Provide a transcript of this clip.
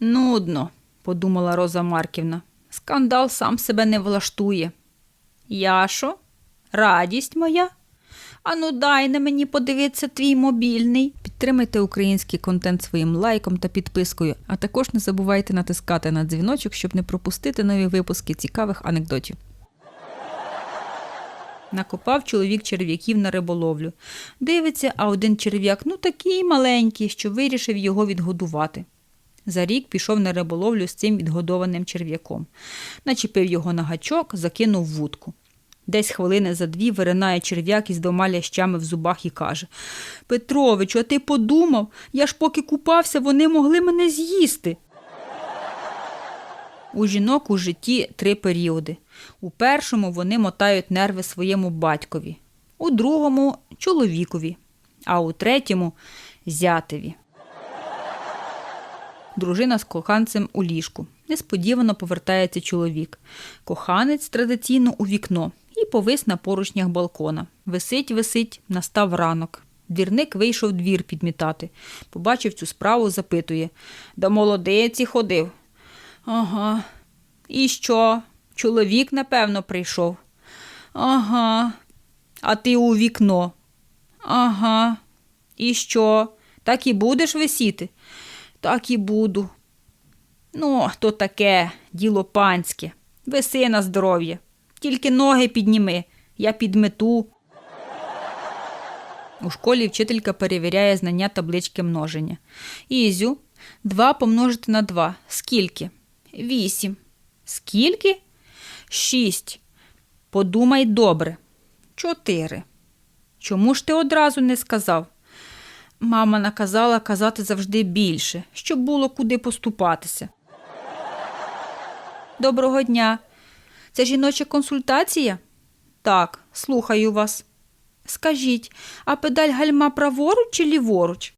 Нудно, подумала Роза Марківна. Скандал сам себе не влаштує. Яшо, радість моя. Ану, дай на мені подивитися твій мобільний. Підтримайте український контент своїм лайком та підпискою, а також не забувайте натискати на дзвіночок, щоб не пропустити нові випуски цікавих анекдотів. Накопав чоловік черв'яків на риболовлю. Дивиться, а один черв'як ну такий маленький, що вирішив його відгодувати. За рік пішов на риболовлю з цим відгодованим черв'яком. Начепив його на гачок, закинув вудку. Десь хвилини за дві виринає черв'як із двома лящами в зубах і каже Петровичу, а ти подумав? Я ж поки купався, вони могли мене з'їсти. У жінок у житті три періоди. У першому вони мотають нерви своєму батькові, у другому чоловікові, а у третьому зятеві. Дружина з коханцем у ліжку. Несподівано повертається чоловік. Коханець традиційно у вікно і повис на поручнях балкона. Висить, висить, настав ранок. Двірник вийшов двір підмітати. Побачив цю справу, запитує. Да молодиці ходив. Ага. І що? Чоловік, напевно, прийшов. Ага. А ти у вікно. Ага. І що? Так і будеш висіти? Так і буду. Ну, то таке, діло панське. Виси на здоров'я. Тільки ноги підніми, я підмету. У школі вчителька перевіряє знання таблички множення. Ізю, 2 помножити на 2. Скільки? 8. Скільки? 6. Подумай добре. 4. Чому ж ти одразу не сказав? Мама наказала казати завжди більше, щоб було куди поступатися. Доброго дня. Це жіноча консультація? Так, слухаю вас. Скажіть, а педаль гальма праворуч чи ліворуч?